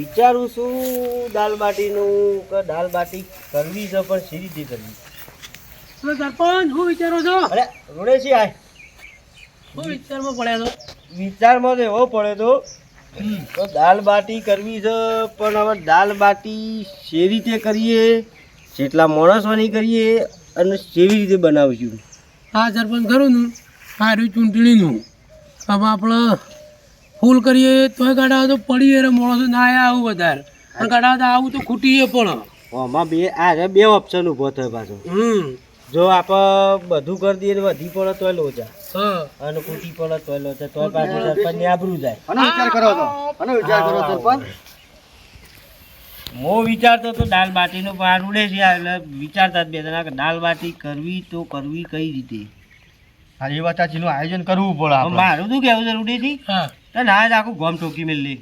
વિચારું છું દાલ બાટીનું કે દાલ બાટી કરવી છે પણ સી રીતે કરવી? તો સરપંચ હું વિચારો છો. અરે રોડે છે આય. હું વિચારમાં પડ્યા છો. વિચારમાં તો એવો પડ્યો તો તો દાલ બાટી કરવી છે પણ હવે દાલ બાટી સી રીતે કરીએ જેટલા માણસોની કરીએ અને કેવી રીતે બનાવશું? હા સરપંચ ખરું ને. સારું ચૂંટણીનું. હવે આપણે ફૂલ કરીએ તોય કાઢા તો પડીએ રે માણસો. ના આવું વધારે. પણ કાઢા તો આવું તો ખૂટીએ પણ. આમાં બે આ રે બે ઓપ્શન ઊભો થયો પાછો. હમ. જો આપ બધું કરી દઈએ તો વધી પડે તોય લોચા હા. અને ખૂટી પડે તોય લોચા તોય પાછું સરપંચને આબરૂ જાય. અને વિચાર કરો તો. અને વિચાર કરો સરપંચ. હું વિચારતો તો દાલ બાટીનું પાર ઉડે છે એટલે વિચારતા બે જણા કે દાલ બાટી કરવી તો કરવી કઈ રીતે? હા એ વાત સાચીનું આયોજન કરવું પડે મારું શું કેવું છે હા. તો ના જ આખું ગોમ ઠોકી મેલી.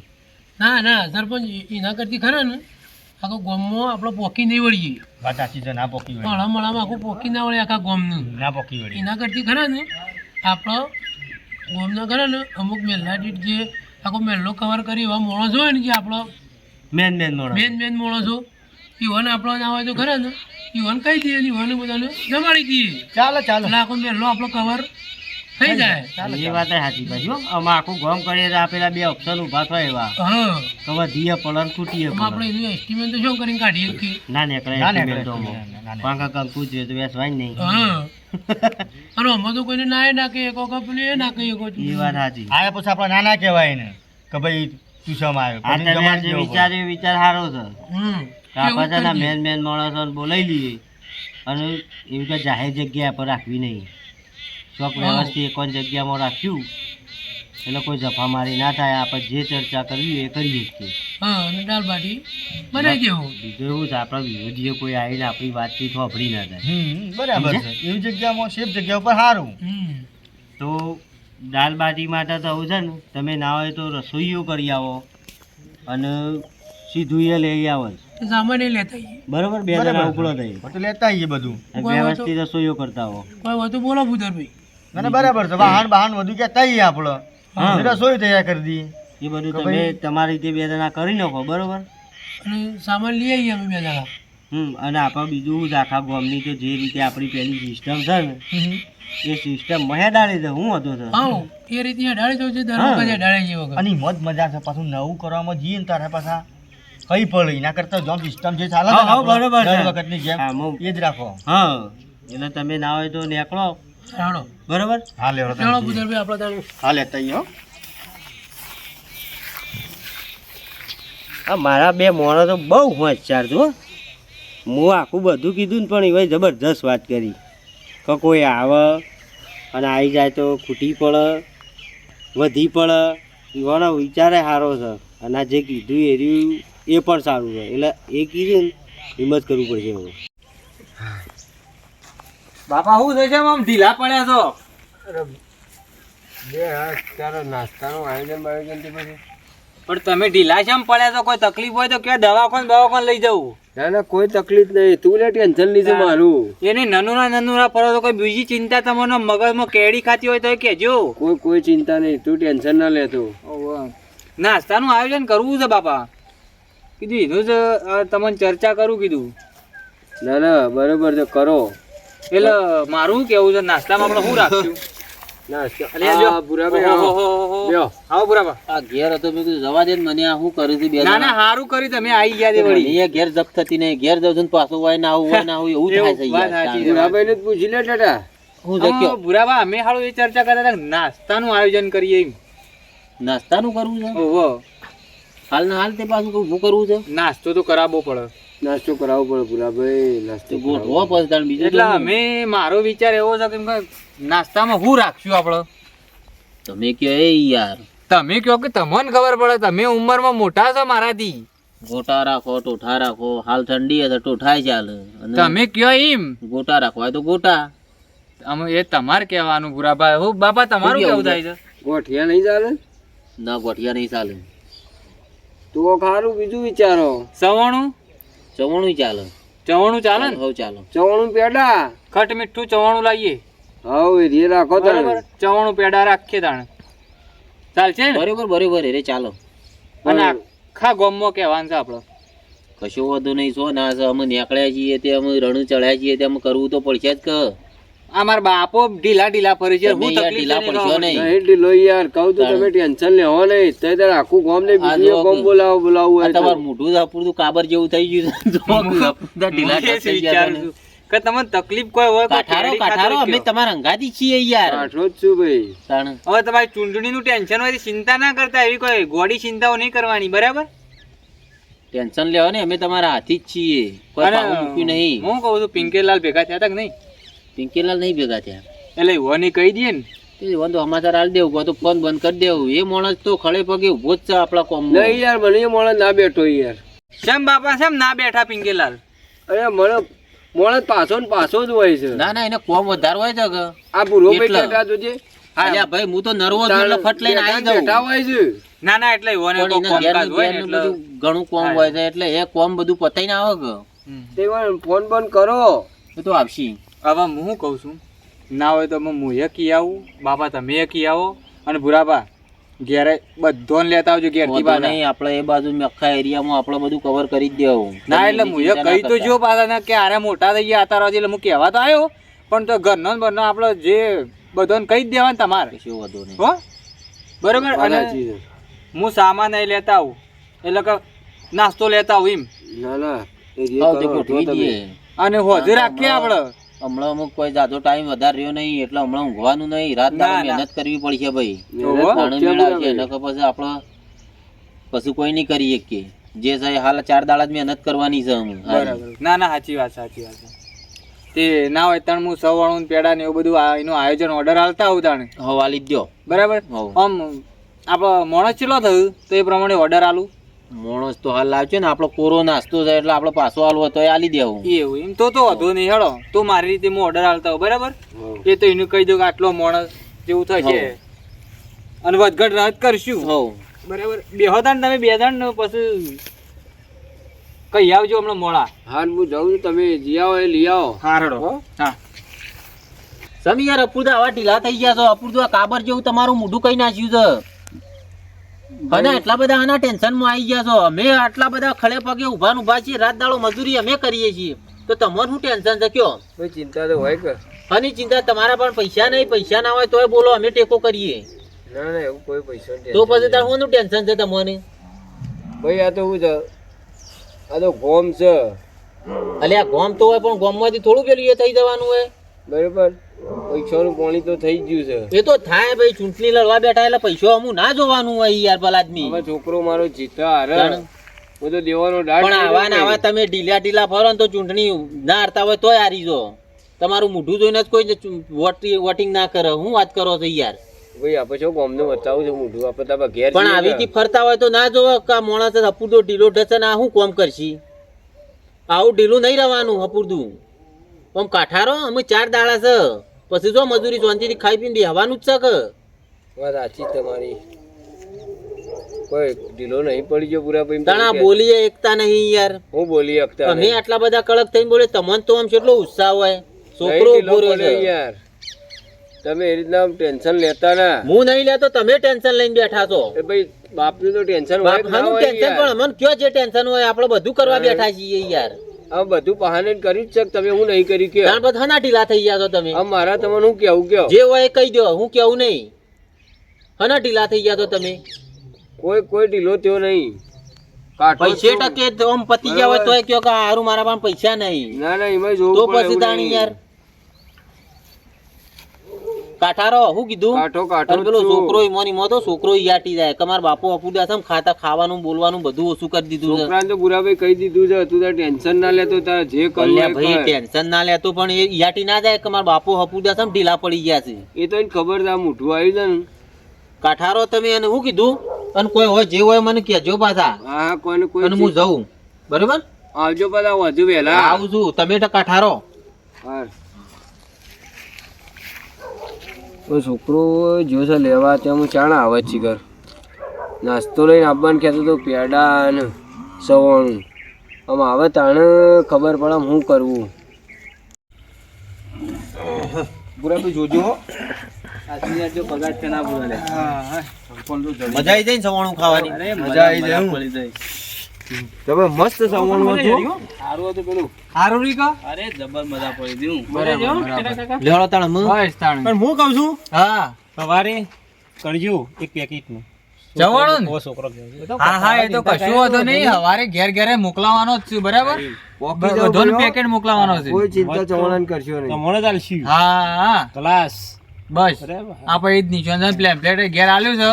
ના ના સરપંચ એના કરતી ખરા ને? આખો ગોમમાં આપણે પોકી નહીં વળીએ. વાત સાચી છે ના પોકી વળી. મળા મળામાં આખું પોકી ના વળે આખા ગોમનું. ના પોકી વળી. એના કરતી ખરા ને? આપણો ગોમના ખરા ને અમુક મેલા દીઠ જે આખો મેલ્લો કવર કરી એવા મોણસ હોય ને જે આપણો મેન મેન મોણસ. મેન મેન મોણસો ઈવન આપણો ના હોય તો ખરા ને? ઈવન કહી દઈએ ઈવન બધાને જમાડી દઈએ ચાલો ચાલો. આખો મેલ્લો આપણો કવર થઈ જાય. એ વાત સાચી પાછી હો. આમાં આખું ગોમ કરીએ આપેલા આ પેલા બે ઓપ્શન ઊભા થાય એવા. હા તો વધીએ પલન ને પડે આપણે એનું એસ્ટિમેટ તો શું કરીને કાઢીએ કે ના નીકળે ના estimate તો. ના, ના, ના. પાંખા કંકુ જ તો વેસવાય નહીં. હા અને આમાં તો કોઈને ના ના કહે કો કપલી એ ના કહીએ કોઈ એ વાત સાચી. આયા પછી આપણે નાના કહેવાય ને કે ભાઈ તું શમ આવ્યો? વિચાર એ વિચાર સારો છે. કાપાસાના કે છે ને મેન મેન માણસોને બોલાવી લઈએ. અને એવી કે જાહેર જગ્યા પર રાખવી નહીં. ચોક વ્યવસ્થિત એક જ જગ્યામાં રાખ્યું એટલે કોઈ જફા મારી ના થાય આપણે જે ચર્ચા કરવી એ કરીએ છીએ. હા અને દાળ બાટી બનાવી દેવું. બીજું એવું છે આપણા વિરોધીઓ કોઈ આવીને આપણી વાતચીત વાપરી ના થાય. બરાબર છે. એવી જગ્યામાં સેફ જગ્યા ઉપર સારું હમ. તો બાટી માટે તો આવું છે ને તમે ના હોય તો રસોઈઓ કરી આવો અને સીધું એ લઈ આવો. સામાન્ય લેતા. બરોબર? બે જણા. થઈ લેતા આવીએ બધું. વ્યવસ્થિત રસોઈઓ કરતા હો કોઈ બોલો ભૂધરભાઈ ના ના, બરાબર છે. વાહન બહાન બધું કહેતા આવીએ આપણે રસોઈ તૈયાર કરી દઈએ. એ બધું તમે તમારી રીતે બે જણા કરી નાખો બરોબર? અને સામાન લઈ આવીએ અમે બે જણા. હમ અને આપણે બીજું આખા ગામની તો જે રીતે આપણી પેલી સિસ્ટમ છે ને એ સિસ્ટમ મહેડાળી દે હું હતો હા એ રીતે અઢાળી દઉં છે દર વખતે અઢાળી જેવો અને મોજ મજા છે પાછું નવું કરવામાં જઈએ ને તારે પાછા કઈ પડે એના કરતા જો સિસ્ટમ જે ચાલે છે બરાબર છે. દર વખતની જેમ હું- એ જ રાખો. હા એટલે તમે ના હોય તો નીકળો. હાડો. બરાબર? હા લેવડો ચાલો ભૂધરભાઈ આપણે તારું. હા લેતા આવીએ હો. આ મારા બે મોણો તો બહુ હોશિયાર છો હું. આખું બધું કીધું ને પણ એ જબરજસ્ત વાત કરી. કે કોઈ આવે અને આવી જાય તો ખૂટી પડે વધી પડે એવાનો વિચારે સારો છે. અને આ જે કીધું એ રહ્યું એ પણ સારું છે. એટલે એ કીધું ને હિંમત કરવું પડશે હવે. બાપા શું થશે આમ ઢીલા પડ્યા છો? બે તારો નાસ્તાનું આયોજન બાયોજન પછી. પણ તમે ઢીલા છે પડ્યા છો? કોઈ તકલીફ હોય તો કે દવાખાન દવાખાન લઈ જવું? ના ના કોઈ તકલીફ નહીં. તું લે ટેન્શન લીધું મારું. એને નનુરા નનુરા પડો તો કોઈ બીજી ચિંતા તમારો મગજમાં કેડી ખાતી હોય તો કેજો કોઈ કોઈ ચિંતા નહીં. તું ટેન્શન ના લેતો નાસ્તાનું આયોજન કરવું છે બાપા. કીધું એનું જ તમને ચર્ચા કરું કીધું. ના ના બરોબર છે. કરો. એટલે મારું કેવું છે નાસ્તામાં આપણે શું રાખશું? અલ્યા જો. ઓહો, ઓહો, ઓહો. આવો બરાબર આ ઘેર હતો મેં જવા દે મને આ શું કર્યું ના ના સારું કર્યું તમે આવી ગયા તે ઘેર જપ થતી નહીં ઘેર જાઉં છું હોય ના આવું હોય ના આવું એવું થાય છે એવું, વાત યાર. સાચી છે. બુરાભાઈને જ પૂછી લે ટાટા. હું જગ્યો આમાં બુરાબા અમે હાલો એ ચર્ચા કરતા હતા કે નાસ્તાનું આયોજન કરીએ એમ. નાસ્તાનું કરવું છે? હાલ ને હાલ તે પાછું શું કરવું છે? નાસ્તો તો કરાવવો પડે. નાસ્તો કરાવવો પડે બુરાભાઈ નાસ્તો ગોઠવો પછી તાર બીજું એટલે અમે મારો વિચાર એવો છે કે નાસ્તામાં શું રાખશું આપણે તમે કહો એ યાર. તમે કહો કે તમને ખબર પડે તમે ઉંમરમાં મોટા છો મારાથી. ગોટા રાખો ટોઠા રાખો હાલ ઠંડી હશે ટોઠાય ચાલે. તમે કયો એમ. ગોટા રાખવા તો ગોટા. અમે એ તમારે કહેવાનું પુરાભાઈ હું બાપા તમારું કેવું થાય છે? ગોઠિયા નહીં ચાલે? ના ગોઠિયા નહીં ચાલે. તો ખારું બીજું વિચારો. ચવાણું ચવણું ચાલે. ચવાણું ચાલે ને? હવ ચાલો. ચવાણું પેડા? ખટ મીઠું ચવાણું લાવીએ હવે એ રાખો બરાબર. ચવાણું પેડા રાખીએ તાણે. ચાલશે ને? બરોબર બરોબર. રે ચાલો. અને આખા ગોમમાં કહેવાનું છે આપણે. કશો વધુ નહીં છો ના છે અમે નીકળ્યા છીએ તે અમે રણું ચડ્યા છીએ તે અમે કરવું તો પડશે જ કે. આ મારા બાપો ઢીલા ઢીલા ફરી છે હું તકલીફ ઢીલા છે પડશો નહીં. નહીં ઢીલો યાર કહું તો તમે ટેન્શન લેવો નહીં. તે તાર આખું ગામ ને બીજો ગામ બોલાવો બોલાવવું આ. તમારું મોઢું કાબર જેવું થઈ ગયું તો ઢીલા થઈ ગયા તમે. કે તમને તકલીફ કોઈ હોય કાઠારો કાઠારો અમે તમારા અંગાથી છીએ યાર. કાઠો જ છું ભાઈ. તાણ. હવે તમારી ચૂંટણીનું ટેન્શન હોય ચિંતા ના કરતા એવી કોઈ ગોડી ચિંતાઓ નહીં કરવાની બરાબર? ટેન્શન લેવા ને અમે તમારા હાથી જ છીએ. કોઈ મૂક્યું નહીં. હું કહું છું પિંકેલાલ ભેગા થયા હતા કે નહીં? પિંકીલાલ નહીં ભેગા થયા. એટલે વની કહી દઈએ ને. તે વાંધો સમાચાર આલી દેવું તો ફોન બંધ કરી દેવું. એ માણસ તો ખડે પગે ઊભો જ છે આપણા કોમ નહીં યાર મને એ માણસ ના બેઠો યાર. કેમ બાપા કેમ ના બેઠા પિંકીલાલ? અરે મને માણસ પાછો ને પાછો જ હોય છે. ના ના એને કોમ વધારે હોય છે કે? આ પૂરો. કહેતા જોજે. અલ્યા ભાઈ હું તો નર્વો એટલે ફટ લઈને આવી જાઉં. બેઠા હોય છે. ના ના એટલે વને તો કોમ કાજ હોય એટલે બધું ઘણું કોમ હોય છે એટલે એ કોમ બધું પતાઈને આવે કે? તે ફોન બંધ કરો. એ તો આવશી. હવે હું કહું છું? ના હોય તો હું એ કી આવું બાપા તમે કી આવો અને ભુરાબા ઘેરે બધો લેતા આવજો ઘેરથી નહીં આપણે એ બાજુ આખા એરિયામાં આપણે બધું કવર કરી જ દેવું. ના એટલે હું એ કહી તો. જો પાછા ને કે આરે મોટા થઈ ગયા અત્યારે એટલે હું કહેવા તો આવ્યો પણ તો ઘરનો બરનો આપણો જે બધોને કહી જ દેવાનું તમારે. શું વધુ નહીં. હો? બરોબર? અને હું સામાન અહીં લેતા આવું. એટલે કે નાસ્તો લેતા આવું એમ. ના ના અને હોજે રાખીએ આપણે. હમણાં અમુક કોઈ જાજો ટાઈમ વધારે રહ્યો નહીં એટલે હમણાં ઊંઘવાનું નહીં. રાત દાડો મહેનત કરવી પડશે ભાઈ. પાણી મેળવશે આવે? પછી આપણે પછી કોઈ નહીં કરી શકીએ. જે છે હાલ ચાર દાડા જ મહેનત કરવાની છે અમે. ના ના સાચી વાત સાચી વાત. તે ના હોય તણ હું સવાણું પેડા ને એવું બધું એનું આયોજન ઓર્ડર હાલતા આવું તાણે? હવાલી જ દો બરાબર? આમ આપણો મોણસ ચેલો થયું? તો એ પ્રમાણે ઓર્ડર આલું. માણસ તો હાલ લાવજો ને આપણો કોરો નાસ્તો છે એટલે આપણે પાછો હાલવો તો આલી દેવું. એવું એમ? તો તો વધુ નહીં હેડો. તો મારી રીતે હું ઓર્ડર હાલતા હોય બરાબર? એ તો એનું કહી દઉં કે આટલો મોણસ જેવું થશે અને વધઘટ રાહત કરશું. બરાબર? બે ને તમે બે ત્રણ પછી કઈ આવજો હમણાં મોડા. હા હું જાઉં છું તમે જી આવો એ લઈ આવો. હા હેડો. હા. સમી યાર અપૂર્દા આવા ઢીલા થઈ ગયા છો. અપૂર્દા કાબર જેવું તમારું મોઢું કઈ નાખ્યું છે? અને એટલા બધા આના ટેન્શનમાં આવી ગયા છો. અમે આટલા બધા ખડે પગે ઊભા ઊભા છીએ રાત દાડો મજૂરી અમે કરીએ છીએ. તો તમને શું ટેન્શન છે કયો? ચિંતા તો હોય કે અને ચિંતા તમારા પણ પૈસા નહીં પૈસા ના હોય તોય બોલો અમે ટેકો કરીએ. ના ના એવું કોઈ પૈસા તો પછી તાર શું ટેન્શન છે તમને ભાઈ આ તો શું છે? આ તો ગોમ છે. અલ્યા ગોમ તો હોય પણ ગોમમાંથી થોડું પેલું એ થઈ જવાનું હોય. બરોબર. પૈસાનું પાણી તો થઈ ગયું છે. એ તો થાય ભાઈ ચૂંટણી લડવા બેઠા એટલે પૈસો અમુ ના જોવાનું હોય યાર ભલા આદમી હવે છોકરો મારો જીતા હારે. હું તો દેવાનો દાટ પણ આવા ને આવા તમે ઢીલા ઢીલા ફરો ને તો ચૂંટણી ના હારતા હોય તોય હારી જો. તમારું મોઢું જોઈને જ કોઈ વોટિંગ ના કરે. હું વાત કરો છો યાર? ભાઈ આપણે છો ગામને બતાવું છે મોઢું. આપણે તો ઘેર પણ આવી થી ફરતા હોય તો ના જોવો કે માણસ હપુરદો ઢીલો ઢસે ને આ શું કોમ કરશી? આવું ઢીલું નહીં રહેવાનું હપુરદું. આમ કાઠારો અમે ચાર દાડા છે. પછી જો મજૂરી શાંતિથી ખાઈ પીને બેહવાનું જ છે કે? વાત સાચી તમારી. કોઈ ઢીલો નહીં પડી ગયો પૂરા ભાઈ તણા બોલીએ એકતા નહીં યાર. હું બોલી એકતા અમે આટલા બધા કડક થઈને બોલે તમને તો આમ કેટલો ઉત્સાહ હોય. છોકરો ઊભો રહ્યો. યાર. તમે એ રીતના ટેન્શન લેતા ના. હું નહીં લેતો તમે ટેન્શન લઈને બેઠા છો. એ ભાઈ બાપનું તો ટેન્શન હોય ટેન્શન પણ અમને કયો જે ટેન્શન હોય આપણે બધું કરવા બેઠા છીએ યાર. આ બધું બહાને કરી જ છે તમે હું નહીં કરી કે ત્યાર બધા હના ઢીલા થઈ ગયા છો તમે. મારા તમને હું કેવું કે જે હોય એ કહી દો હું કેવું નહીં. હના ઢીલા થઈ ગયા તો તમે. કોઈ કોઈ ઢીલો થયો નહીં. પૈસે ટકે તો આમ પતી ગયા હોય તો કયો કે હારું મારા પાસે પૈસા નહીં. ના ના એમાં જોવું તો પછી તાણી. યાર. કાઠારો હું કીધું? કાઠો કાઠો પેલો છોકરો ઈમોની મો તો છોકરો યાટી જાય. કે બાપો અપુડા છે ખાતા ખાવાનું બોલવાનું બધું ઓછું કરી દીધું છે. છોકરાને તો બુરાભાઈ કહી દીધું છે તું તાર ટેન્શન ના લેતો તાર જે કર લે ભાઈ ટેન્શન ના લેતો પણ એ યાટી ના જાય કે બાપો હપુડા છે ઢીલા પડી ગયા છે. એ તો એને ખબર છે આ મોઢું આવી છે કાઠારો તમે એને હું કીધું? અને કોઈ હોય જે હોય મને કહેજો પાછા. હા હા કોઈને કોઈ અને હું જઉં. બરોબર? આવજો પાછા વધુ વહેલા. આવું છું તમે તો કાઠારો. હા કોઈ છોકરો જો છે લેવા ત્યાં હું ચાણા આવે છે ઘર. નાસ્તો લઈને આવવાનું કહેતો હતો પેડા અને સવાણું. આમ આવે તાણે ખબર પડે આમ શું કરવું. તું જોજો હો. મજા આવી જાય સવાણું ખાવાની? મજા આવી જાય? તમે મસ્ત સવણમાં છો હારું રી કા. લેવડો તાણ હું? બસ તાણ. પણ હું કહું છું? હા. સવારે કરજો એક પેકેટનું. જવાનું ને? છોકરો. હા હા એ તો કશું હતો નહીં. હવારે ઘેર ઘેરે મોકલાવાનો જ છું બરાબર? બોલો. પેકેટ મોકલાવાનો છે. કોઈ ચિંતા ચવણાને કરશો તો નહીં મને ચાલ હા હા. ક્લાસ બસ. આપણે એ જ નિશાન પ્લેમ્પલેટ ઘેર આલ્યું છે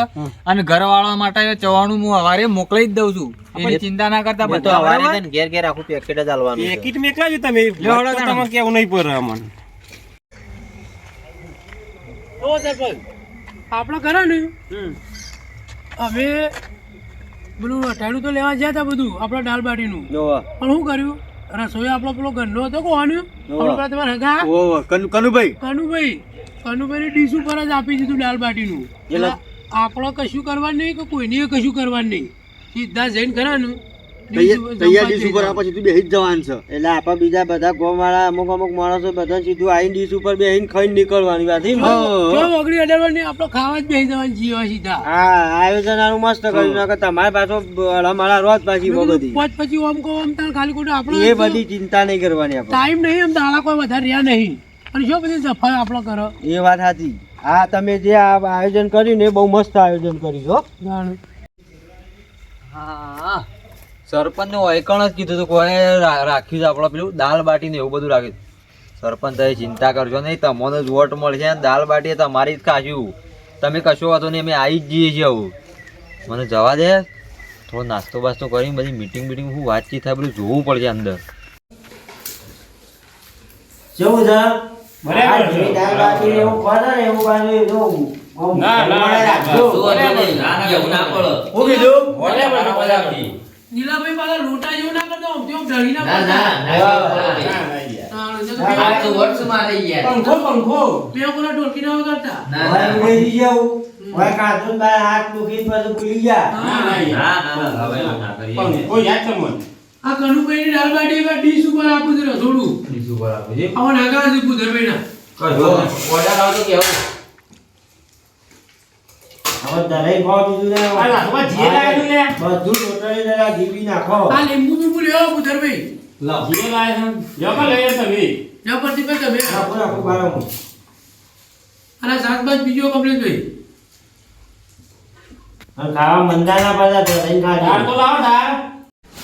અને ઘરવાળા માટે ચવાણું હું હવારે મોકલી જ દઉં છું. એની ચિંતા ના કરતા તો હવારે ને ઘેર ઘેર આખું પેકેટ જ આલવાનું છે. પેકેટ મેકલાજો તમે લેવડો તો. તમારે કેવું નહીં પડે અમને ઓ સરપંચ. આપણે ખરા ને? હવે પેલું અઠાણું તો લેવા જ્યાં હતા બધું આપણા દાલ બાટીનું. પણ શું કર્યું? રસોઈ આપણો પેલો ગંડો હતો કોવાનું? આપણો પેલા તમારા હગા કનુભાઈ. કનુભાઈ. કનુભાઈ ડીશ ઉપર જ આપી દીધું દાલ બાટીનું. એટલે આપણો કશું કરવાનું નહીં કે કોઈને કશું કરવાનું નહીં. સીધા જઈને ખરા ને તૈયાર ડીશ ઉપર જઈ આ બેસી જવાનું છે. એટલે આપણે બીજા બધા ગોવાળા અમુક અમુક માણસો બધા સીધું આઈને ડીશ ઉપર બેહીને ખાઈને નીકળવાની વાત? ઓગળી આપણે ખાવા જ બેસી જવાનું જીવા સીધા. હા આયોજન આનું મસ્ત કર્યું તમારે પાછો હળમાળા રોજ પાછી બધી પછી ઓમ કહો આમ તાણ ખાલી ખોટું એ આપણે બધી ચિંતા નહીં કરવાની આપણે. ટાઈમ નહીં આમ દાડા કોઈ વધારે રહ્યા નહીં. અને જો બધી સફાઈ આપણો કરો. એ વાત સાચી. હા તમે જે આ આયોજન કર્યું ને એ બહુ મસ્ત આયોજન કર્યું છો હા. સરપંચનું વૈકણ જ કીધું હતું કોઈ રા- રાખ્યું છે આપણે પેલું દાલ બાટી ને એવું બધું રાખ્યું સરપંચ તમે ચિંતા કરજો નહીં તમને જ વોટ મળશે દાલ બાટી તમારી જ ખાશું. તમે કશો વાતો નહીં અમે આવી જ જઈએ છીએ આવું. મને જવા દે. થોડો નાસ્તો બાસ્તો કરીને બધી મીટિંગ બીટિંગ શું વાતચીત થાય બધું જોવું પડશે અંદર. કેવું છે? આ જે દાળ બાટી ને એવું ખોરે ને એવું પાછું જો આમ ના રાખજો. હું કીધું? નીલાભાઈ પાછા લોટા જેવું ના કરતો આમ તેમ ઢળી ના ના ના ના તો પંખો પંખો. બે કોના ઢોલકી ના કરતા ના ના. ઉડેલી જાઉં. હવે કાઢું ને બાર હાથ મૂકીને પાછું ભૂલી ગયા? આ કનુભાઈ ની દાળ બાટી એવા ડીશ ઉપર આપું છું થોડું ડીશ ઉપર આપું છે. ભૂધરભાઈ ના હવે દરેક ભાવ બીજું ને? બધું ટોટલી જરા જીવી નાખો. આ લીંબુ બીંબુ લેવો ભૂધરભાઈ જા પરથી ભાઈ તમે નાખો નાખો બારમાં. અને શાકભાજ બીજો કમ્પ્લીટ ભાઈ ખાવા મંદા ના પાછા તો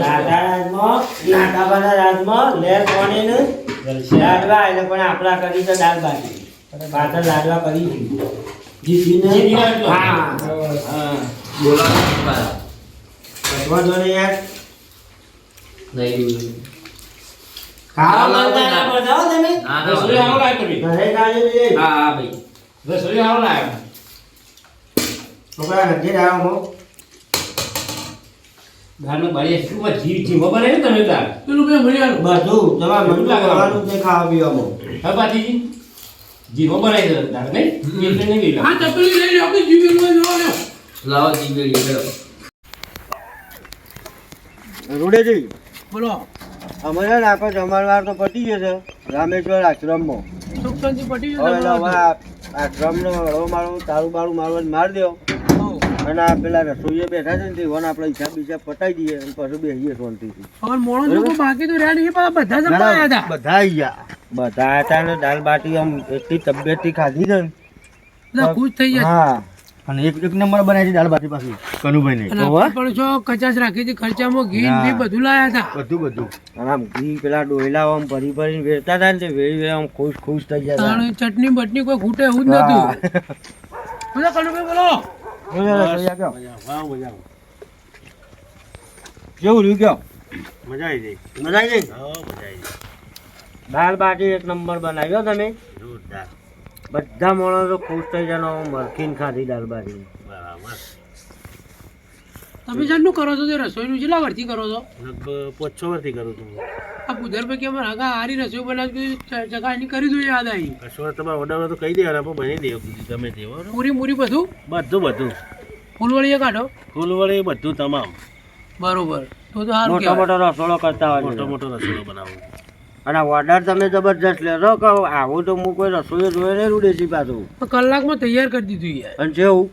લાટા રાજમાં, લાટાબાના રાજમાં લેર પાણીને લાડવા એટલે પણ આપણા કરી તો દાળ બાટી પાછળ લાડવા કરી છે. જીતીને હા. વાંધો ને યાર ખાવા માંગતા ના પડતા હો તમે? ઘરે ખાજો છે છોકરા નથી આવો મો પેલું ભાઈ મળી આલું બધું તમારે મન જ નહીં ખાવા પીવામાં હા તપેલી લઈ લો આપણે જીવેલું હોય જોવા લો રૂડેજી બોલો અમારે ને આપણે જમણવાર તો પતી ગયો છે રામેશ્વર આશ્રમમાં સુખ શાંતિ પટી ગયો હવે આ આશ્રમનો હળવો મારો તારું બારું મારવાનું માર દો. અને આ પેલા રસોઈએ બેઠા છે ને વન આપણે હિસાબ બીજા પટાઈ દઈએ અને પછી બેસીએ શાંતિથી. લોકો બાકી તો રહ્યા નહીં પણ બધા જમવા આવ્યા હતા. બધા આવી ગયા. બધા હતા ને દાલ બાટી આમ એટલી તબિયતથી ખાધી છે ને. ખુશ થઈ જાય હા. અને એક એક નંબર બનાવી છે દાળ બાટી પાછી કનુભાઈ ને પણ જો કચાશ રાખી હતી ખર્ચામાં ઘી ને બધું લાયા હતા. બધું બધું. અને આમ ઘી પેલા ડોયલા આમ ભરી ભરીને વેચતા હતા ને તે વેરી વેરી આમ ખુશ ખુશ થઈ ગયા હતા. ચટણી બટની કોઈ ખૂટે એવું જ નતું બોલો કનુભાઈ બોલો. બોલો રસોઈયા ગયો કેવું રહ્યું કયો? મજા આવી ગઈ. મજા આવી ગઈ? દાળ બાટી એક નંબર બનાવ્યો તમે? જોરદાર. બધા માણસો ખુશ થઈ જવાનો મરખીન ખાધી દાળ બાટી બરાબર. તમે જાણનું કરો છો તે રસોઈનું કેટલા વર્ષથી કરો છો? લગભગ પાંચ છ વર્ષથી કરું છું આ ગુજર કે અમારે આગા સારી રસોઈ બનાવી જગા એની કરી દઉં યાદ આવી કશો તમારે ઓર્ડર તો કહી દેવાના પણ બની દે ગમે તે પૂરી મૂરી બધું? બધું બધું. એ કાઢો? ફૂલવળી બધું તમામ. બરોબર. તો તો સારું મોટો મોટો રસોડો કરતા હોય મોટો મોટો રસોડો બનાવું અને ઓર્ડર તમે જબરજસ્ત લેશો કે આવું તો હું કોઈ રસોઈ જોઈ નહીં દેશી પાછું. કલાકમાં તૈયાર કરી દીધું યાર. અને જેવું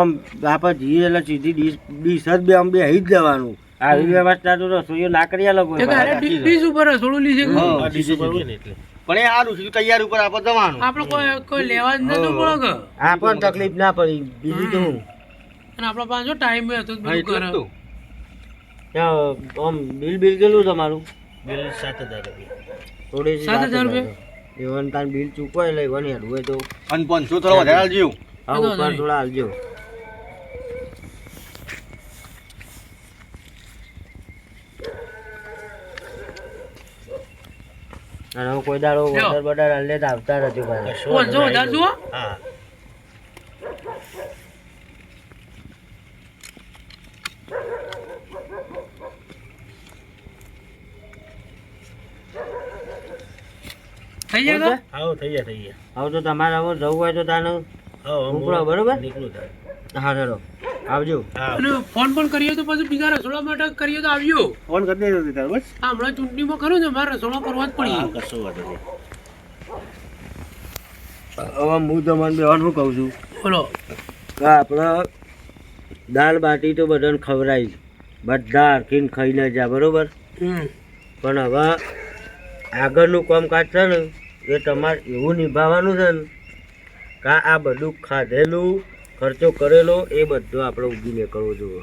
આમ આપણે જઈએ એટલે સીધી ડીશ ડીશ જ બે આમ બે જ જવાનું. આવી વ્યવસ્થા તો રસોઈઓ ના કરી આલો ડીશ ઉપર રસોડું લીધે ડીશ ઉપર હોય ને એટલે. પણ એ સારું છે તૈયાર ઉપર આપણે જવાનું. આપણે કોઈ કોઈ લેવા જ નતું પડે આ પણ તકલીફ ના પડી. બીજું તો હું. અને આપણો પાછો ટાઈમ હતો બધું કરે. આમ બિલ બિલ કેટલું તમારું? બિલ સાત હજાર રૂપિયા. થોડી સાત હજાર રૂપિયા? એવન તાન બિલ ચૂકવાય હોય તો. અને પાંચસો થોડો વધારે આલજો. હા ઉપર થોડા આવજો અને હું કોઈ દાડો. વધારે વધારે હાલે તો આવતા રહેજો ભાઈ. જો વધારે. હા. થઈ જાય આવો થઈ ગયા થઈ ગયા હવે તો તમારે હવે જવું હોય તો તાને આવો હું ઉપડો બરોબર? નીકળું તારે. હા ચલો. આવજો. અને ફોન પણ કરીએ તો પછી બીજા રસોડા માટે કરીએ તો આવજો ફોન કરી દેજો તાર બસ. હા હમણાં ચૂંટણીમાં ખરું ને મારે રસોડો કરવા જ પડી. કશો વાંધો નહીં. હવે હું તમને બેવાનું કહું છું. બોલો. આપણે દાળ બાટી તો બધાને ખવડાવી બધા હરખીને ખાઈને જા બરોબર? હમ. પણ હવે આગળનું કામકાજ છે ને એ તમારે એવું નિભાવવાનું છે ને કાં આ બધું ખાધેલું ખર્ચો કરેલો એ બધો આપણે ઉગીને કરવો જોઈએ.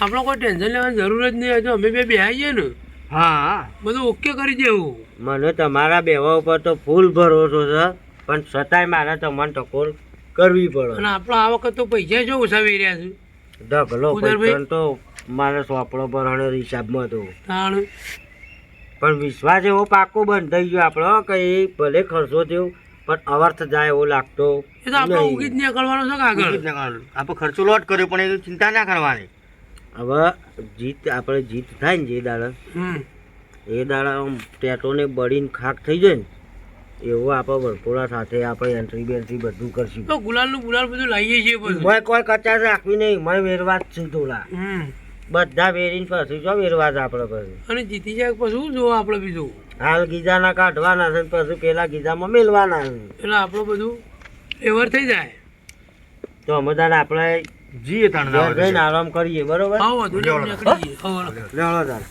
આપણે કોઈ ટેન્શન લેવાની જરૂર જ નહીં હોય અમે બે બેહાઈએ ને. હા. બધું ઓકે કરી દેવું. મને તમારા બેવા ઉપર તો ફૂલ ભરોસો છે પણ છતાંય મારે તમને ટકોર કરવી પડે. અને આપણે આ વખત તો પૈસા જો ઓછા રહ્યા છે? ઢગલો તો મારે સોપડો ભરવાનો હિસાબમાં હતો તાણ. પણ વિશ્વાસ એવો પાકો બંધ થઈ ગયો આપણો કે એ ભલે ખર્ચો થયો પણ અવર્થ જાય એવો લાગતો એ તો આપણે. નીકળવાનો છે ખર્ચો લોટ કર્યો પણ એ ચિંતા ના કરવાની. હવે જીત આપણે જીત થાય ને જે દાડા. એ દાડા ટેટોને બળીને ખાક થઈ જાય ને એવો આપણે વરપોળા સાથે આપણે એન્ટ્રી બેન્ટ્રી બધું કરશું. તો ગુલાલનું ગુલાલ બધું લાવીએ છીએ બધું. કોઈ કચાશ રાખવી નહીં મેં વેરવા જ છું તોલા બધા વેરીને પછી જો વેરવા જ આપણે પછી. અને જીતી જાય પછી શું જોવો આપણે બીજું? હાલ ગીજાના કાઢવાના છે ને પછી પેલા ગીજામાં મેલવાના છે. એટલે આપણું બધું ફેવર થઈ જાય. તો અમે તારે આપણે જીએ તાણ જઈને આરામ કરીએ બરોબર? આવો લેવડો તારે.